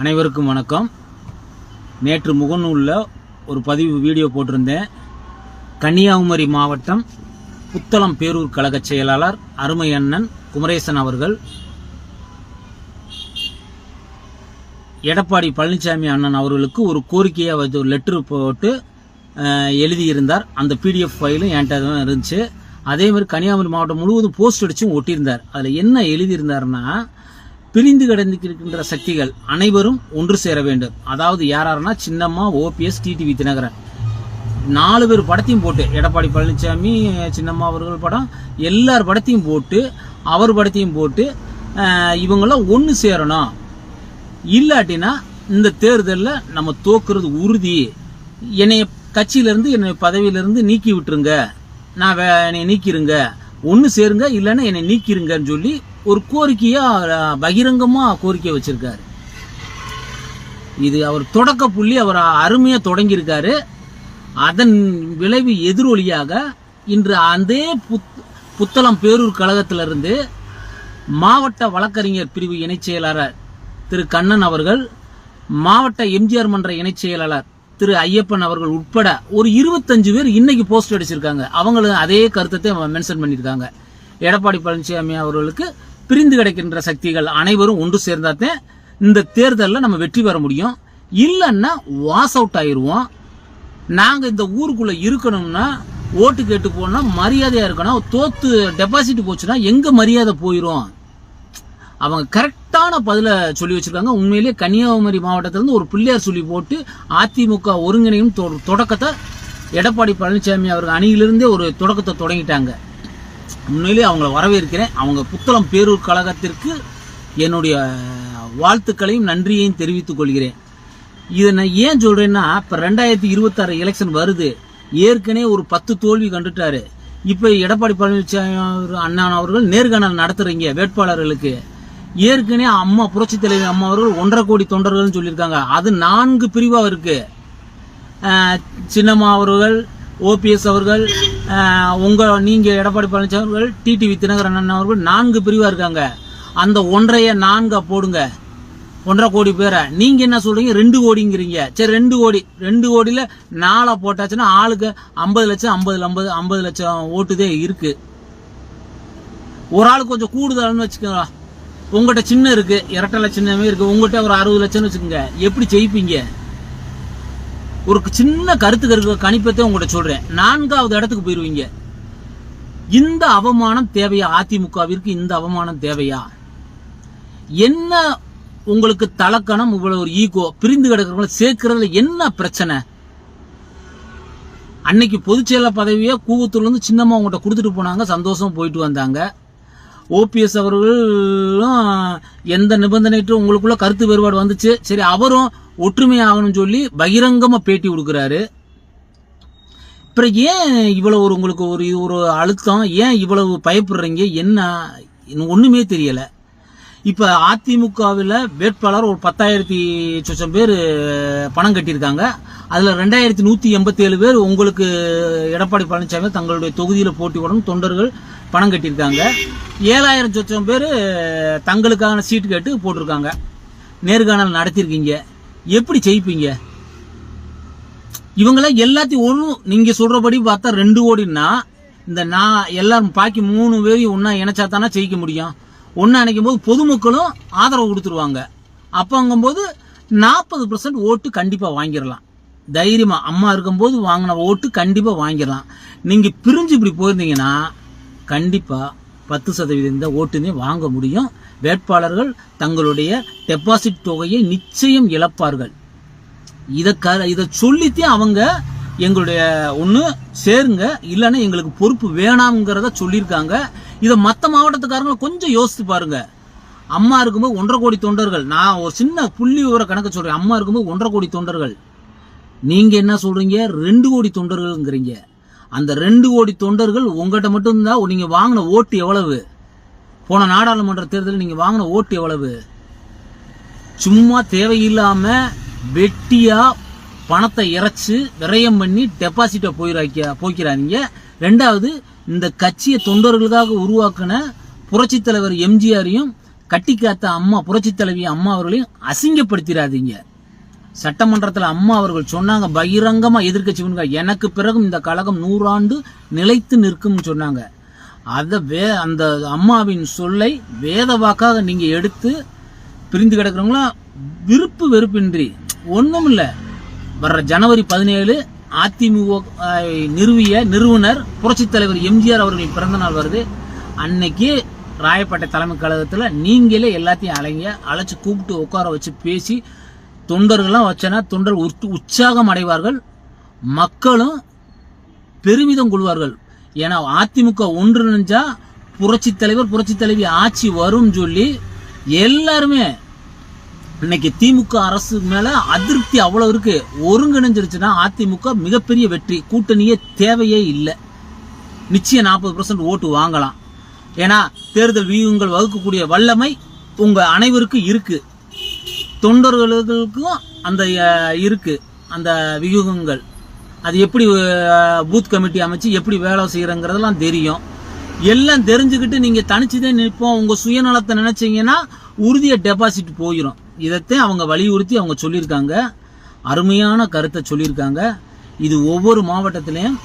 அனைவருக்கும் வணக்கம். நேற்று முகநூலில் ஒரு பதிவு வீடியோ போட்டிருந்தேன். கன்னியாகுமரி மாவட்டம் புத்தளம் பேரூர் கழக செயலாளர் அருமை அண்ணன் குமரேசன் அவர்கள் எடப்பாடி பழனிசாமி அண்ணன் அவர்களுக்கு ஒரு கோரிக்கையை வந்து ஒரு லெட்ரு போட்டு எழுதியிருந்தார். அந்த பிடிஎஃப் ஃபைலும் என்கிட்ட தான் இருந்துச்சு. அதே மாதிரி கன்னியாகுமரி மாவட்டம் முழுவதும் போஸ்ட் அடிச்சும் ஒட்டியிருந்தார். அதில் என்ன எழுதியிருந்தாருன்னா பிரிந்து கிடந்திருக்கின்ற சக்திகள் அனைவரும் ஒன்று சேர வேண்டும். அதாவது யாராருன்னா சின்னம்மா ஓபிஎஸ் டிடிவி தினகரன். நாலு பேர் படத்தையும் போட்டு எடப்பாடி பழனிசாமி சின்னம்மா அவர்கள் படம் எல்லார் படத்தையும் போட்டு அவர் படத்தையும் போட்டு இவங்களாம் இவங்கெல்லாம் ஒன்று சேரணும். இல்லாட்டினா இந்த தேர்தலில் நம்ம தோக்குறது உறுதி. என்னை கட்சியிலேருந்து என்னை பதவியிலேருந்து நீக்கி விட்டுருங்க. நான் வே என்னை நீக்கிருங்க. ஒன்று சேருங்க இல்லைன்னா என்னை நீக்கிருங்கன்னு சொல்லி ஒரு கோரிக்கையாக பகிரங்கமாக கோரிக்கை வச்சுருக்காரு. இது அவர் தொடக்க புள்ளி அவர் அருமையாக தொடங்கியிருக்காரு. அதன் விளைவு எதிரொலியாக இன்று அதே புத் புத்தளம் பேரூர் கழகத்திலிருந்து மாவட்ட வழக்கறிஞர் பிரிவு இணைச் செயலாளர் திரு கண்ணன் அவர்கள் மாவட்ட எம்ஜிஆர் மன்ற இணைச் செயலாளர் திரு ஐயப்பன் அவர்கள் உட்பட ஒரு இருபத்தஞ்சு பேர் இன்னைக்கு போஸ்ட் அடிச்சிருக்காங்க. அவங்களும் அதே கருத்தத்தை மென்ஷன் பண்ணியிருக்காங்க. எடப்பாடி பழனிசாமி அவர்களுக்கு பிரிந்து கிடைக்கின்ற சக்திகள் அனைவரும் ஒன்று சேர்ந்தாதான் இந்த தேர்தலில் நம்ம வெற்றி பெற முடியும். இல்லைன்னா வாஸ் அவுட் ஆயிடுவோம் நாங்கள் இந்த ஊருக்குள்ளே இருக்கணும்னா ஓட்டு கேட்டு போனால் மரியாதையாக இருக்கணும். தோத்து டெபாசிட் போச்சுன்னா எங்கே மரியாதை போயிடும் அவங்க கரெக்டான பதிலை சொல்லி வச்சிருக்காங்க. உண்மையிலேயே கன்னியாகுமரி மாவட்டத்திலேருந்து ஒரு பிள்ளையார் சொல்லி போட்டு அதிமுக ஒருங்கிணையும் தொடக்கத்தை எடப்பாடி பழனிசாமி அவர்கள் அணியிலிருந்தே ஒரு தொடக்கத்தை தொடங்கிட்டாங்க. உண்மையிலேயே அவங்கள வரவேற்கிறேன். அவங்க புத்தளம் பேரூர் கழகத்திற்கு என்னுடைய வாழ்த்துக்களையும் நன்றியையும் தெரிவித்துக் கொள்கிறேன். இதை நான் ஏன் சொல்கிறேன்னா இப்போ ரெண்டாயிரத்தி இருபத்தாறு எலெக்ஷன் வருது. ஏற்கனவே ஒரு பத்து தோல்வி கண்டுட்டாரு. இப்போ எடப்பாடி பழனிசாமி அவர் அண்ணன் அவர்கள் நேர்காணல் நடத்துறீங்க வேட்பாளர்களுக்கு. ஏற்கனவே அம்மா புரட்சி தலைவர் அம்மா அவர்கள் ஒன்றரை கோடி தொண்டர்கள்னு சொல்லியிருக்காங்க. அது நான்கு பிரிவாக இருக்குது சின்னம்மா அவர்கள் ஓபிஎஸ் அவர்கள் உங்கள் நீங்கள் எடப்பாடி பழனிசாமி அவர்கள் டிடிவி தினகரன் அண்ணன் அவர்கள் நான்கு பிரிவாக இருக்காங்க. அந்த ஒன்றைய நான்கா போடுங்க. ஒன்றரை கோடி பேரை. நீங்க என்ன சொல்றீங்க? ரெண்டு கோடிங்கிறீங்க. சரி ரெண்டு கோடி. ரெண்டு கோடியில நாலா போட்டாச்சுன்னா ஆளுக்கு ஐம்பது லட்சம் ஐம்பது ஐம்பது ஐம்பது லட்சம் ஓட்டுதே இருக்கு. ஒரு ஆளுக்கு கொஞ்சம் கூடுதல்னு வச்சுக்கோங்க. உங்கள்கிட்ட சின்ன இருக்கு இரட்டை சின்னமே இருக்கு. உங்கள்கிட்ட ஒரு அறுபது லட்சம்னு வச்சுக்கோங்க. எப்படி ஜெயிப்பீங்க? ஒரு சின்ன கருத்து கருக்க கணிப்பத்தை உங்கள்கிட்ட சொல்கிறேன் நான்காவது இடத்துக்கு போயிடுவீங்க இந்த அவமானம் தேவையா? அதிமுகவிற்கு இந்த அவமானம் தேவையா? என்ன உங்களுக்கு தலக்கணம் இவ்வளவு ஒரு ஈகோ பிரிந்து கிடக்கிறவங்கள சேர்க்கறதுல என்ன பிரச்சனை? அன்னைக்கு பொதுச்செயலர் பதவியை கூவத்தூர்லேருந்து சின்னம்மா உங்கள்கிட்ட கொடுத்துட்டு போனாங்க சந்தோஷம் போயிட்டு வந்தாங்க. ஓபிஎஸ் அவர்களும் எந்த நிபந்தனைட்டும் உங்களுக்குள்ள கருத்து வேறுபாடு வந்துச்சு? சரி அவரும் ஒற்றுமை ஆகணும்னு சொல்லி பகிரங்கமாக பேட்டி கொடுக்குறாரு. அப்புறம் ஏன் இவ்வளவு ஒரு உங்களுக்கு ஒரு ஒரு அழுத்தம்? ஏன் இவ்வளவு பயப்படுறீங்க? என்ன? ஒன்றுமே தெரியலை. இப்போ அதிமுகவில் வேட்பாளர் ஒரு பத்தாயிரத்தி சொச்சம் பேர் பணம் கட்டியிருக்காங்க. அதில் ரெண்டாயிரத்தி நூற்றி எண்பத்தி ஏழு பேர் உங்களுக்கு எடப்பாடி பழனிசாமி தங்களுடைய தொகுதியில் போட்டி போடணும். தொண்டர்கள் பணம் கட்டியிருக்காங்க. ஏழாயிரம் சொச்சம் பேர் தங்களுக்கான சீட்டு கேட்டு போட்டிருக்காங்க. நேர்காணல் நடத்தியிருக்கீங்க. எப்படி ஜெயிப்பீங்க? இவங்கள எல்லாத்தையும் ஒன்றும் நீங்கள் சொல்கிறபடி பார்த்தா ரெண்டு கோடின்னா இந்த நான் எல்லாரும் பாக்கி மூணு பேரையும் ஒன்றா இணைச்சா தானே ஜெயிக்க முடியும். ஒன்றா இணைக்கும் போது பொதுமக்களும் ஆதரவு கொடுத்துருவாங்க. அப்போங்கும்போது நாற்பது பர்சன்ட் ஓட்டு கண்டிப்பாக வாங்கிடலாம். தைரியமாக அம்மா இருக்கும்போது வாங்கின ஓட்டு கண்டிப்பாக வாங்கிடலாம். நீங்கள் பிரிஞ்சு இப்படி போயிருந்தீங்கன்னா கண்டிப்பாக பத்து சதவீதம் இந்த ஓட்டுமே வாங்க முடியும். வேட்பாளர்கள் தங்களுடைய டெபாசிட் தொகையை நிச்சயம் இழப்பார்கள். இதை க இதை சொல்லித்தே அவங்க எங்களுடைய ஒன்று சேருங்க இல்லைன்னா எங்களுக்கு பொறுப்பு வேணாம்ங்கிறத சொல்லியிருக்காங்க. இதை மற்ற மாவட்டத்துக்காரங்க கொஞ்சம் யோசித்து பாருங்க. அம்மா இருக்கும்போது ஒன்றரை கோடி தொண்டர்கள். நான் ஒரு சின்ன புள்ளி விவர கணக்கு சொல்றேன். அம்மா இருக்கும்போது ஒன்றரை கோடி தொண்டர்கள். நீங்கள் என்ன சொல்கிறீங்க ரெண்டு கோடி தொண்டர்கள்ங்கிறீங்க. அந்த ரெண்டு கோடி தொண்டர்கள் உங்கள்கிட்ட மட்டும் நீங்கள் வாங்கின ஓட்டு எவ்வளவு? போன நாடாளுமன்ற தேர்தலில் நீங்கள் வாங்கின ஓட்டு எவ்வளவு? சும்மா தேவையில்லாமல் வெட்டியாக பணத்தை இறைச்சி விரயம் பண்ணி டெபாசிட்டை போயிராக்க போய்க்கிறாங்க ரெண்டாவது இந்த கட்சியை தொண்டர்களுக்காக உருவாக்கின புரட்சி தலைவர் எம்ஜிஆரையும் கட்டி காத்த அம்மா புரட்சி தலைவி அம்மா அவர்களையும் அசிங்கப்படுத்திடாதீங்க சட்டமன்றத்தில் அம்மா அவர்கள் சொன்னாங்க பகிரங்கமா எதிர்கட்சி எனக்கு பிறகும் இந்த கழகம் நூறாண்டு நிலைத்து நிற்கும்னு சொன்னாங்க. அதை வே அந்த அம்மாவின் சொல்லை வேத வாக்காக எடுத்து பிரிந்து கிடக்குறவங்களா விருப்பு வெறுப்பின்றி ஒன்றும் இல்லை வர்ற ஜனவரி பதினேழு அதிமுக நிறுவிய நிறுவனர் புரட்சித் தலைவர் எம்ஜிஆர் அவர்களின் பிறந்த நாள் வருது. அன்னைக்கு ராயப்பேட்டை தலைமை கழகத்தில் நீங்களே எல்லாத்தையும் அலைங்க அழைச்சி கூப்பிட்டு உட்கார வச்சு பேசி தொண்டர்கள்லாம் வச்சனா தொண்டர் உற்று- உற்சாகம் அடைவார்கள். மக்களும் பெருமிதம் கொள்வார்கள். ஏன்னா அதிமுக ஒன்றிணைஞ்சா புரட்சி தலைவர் புரட்சி தலைவி ஆட்சி வரும் சொல்லி எல்லாருமே இன்னைக்கு திமுக அரசு மேல அதிருப்தி அவ்வளவு இருக்கு. ஒருங்கிணைஞ்சிருச்சுன்னா அதிமுக மிகப்பெரிய வெற்றி. கூட்டணியே தேவையே இல்லை. நிச்சயம் நாற்பது ஓட்டு வாங்கலாம். ஏன்னா தேர்தல் வியூகங்கள் வகுக்கக்கூடிய வல்லமை உங்க அனைவருக்கும் இருக்கு. தொண்டர்களுக்கும் அந்த இருக்குது இருக்கு. அந்த வியூகங்கள். அது எப்படி பூத் கமிட்டி அமைச்சு எப்படி வேலை செய்யறங்கிறதெல்லாம் தெரியும். எல்லாம் தெரிஞ்சுக்கிட்டு நீங்க தனிச்சுதே நிற்போம் உங்க சுயநலத்தை நினைச்சீங்கன்னா உறுதிய டெபாசிட் போயிடும் இதைத்தான் அவங்க வலியுறுத்தி அவங்க சொல்லியிருக்காங்க. அருமையான கருத்தை சொல்லியிருக்காங்க. இது ஒவ்வொரு மாவட்டத்திலையும்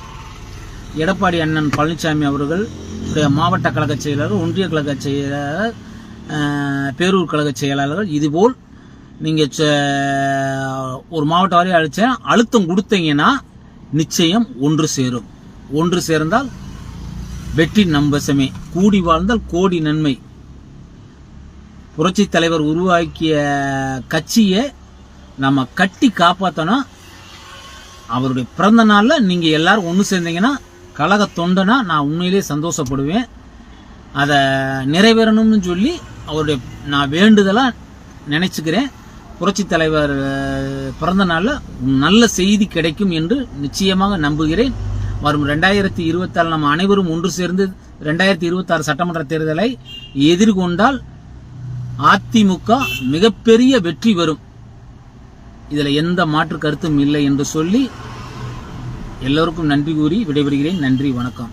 எடப்பாடி அண்ணன் பழனிசாமி அவர்கள் உடைய மாவட்ட கழக செயலாளர் ஒன்றிய கழக செயலாளர் பேரூர் கழக செயலாளர்கள் இதுபோல் நீங்கள் ச- ஒரு மாவட்ட வாரியாக அழிச்சேன். அழுத்தம் கொடுத்தீங்கன்னா நிச்சயம் ஒன்று சேரும். ஒன்று சேர்ந்தால் வெற்றி நம்பசமே. கூடி வாழ்ந்தால் கோடி நன்மை. புரட்சி தலைவர் உருவாக்கிய கட்சியை நம்ம கட்டி காப்பாற்றணும் அவருடைய பிறந்த நாளில் நீங்கள் எல்லாரும் ஒன்று சேர்ந்தீங்கன்னா கழக தொண்டனா நான் உண்மையிலேயே சந்தோஷப்படுவேன். அதை நிறைவேறணும்னு சொல்லி அவருடைய நான் வேண்டுதலாக நினச்சிக்கிறேன். புரட்சி தலைவர் பிறந்த நாளில் நல்ல செய்தி கிடைக்கும் என்று நிச்சயமாக நம்புகிறேன். வரும் ரெண்டாயிரத்தி இருபத்தாறு நம்ம அனைவரும் ஒன்று சேர்ந்து ரெண்டாயிரத்தி இருபத்தாறு சட்டமன்ற தேர்தலை எதிர்கொண்டால் அதிமுக மிகப்பெரிய வெற்றி வரும் இதில் எந்த மாற்று கருத்தும் இல்லை என்று சொல்லி எல்லோருக்கும் நன்றி கூறி விடைபெறுகிறேன். நன்றி வணக்கம்.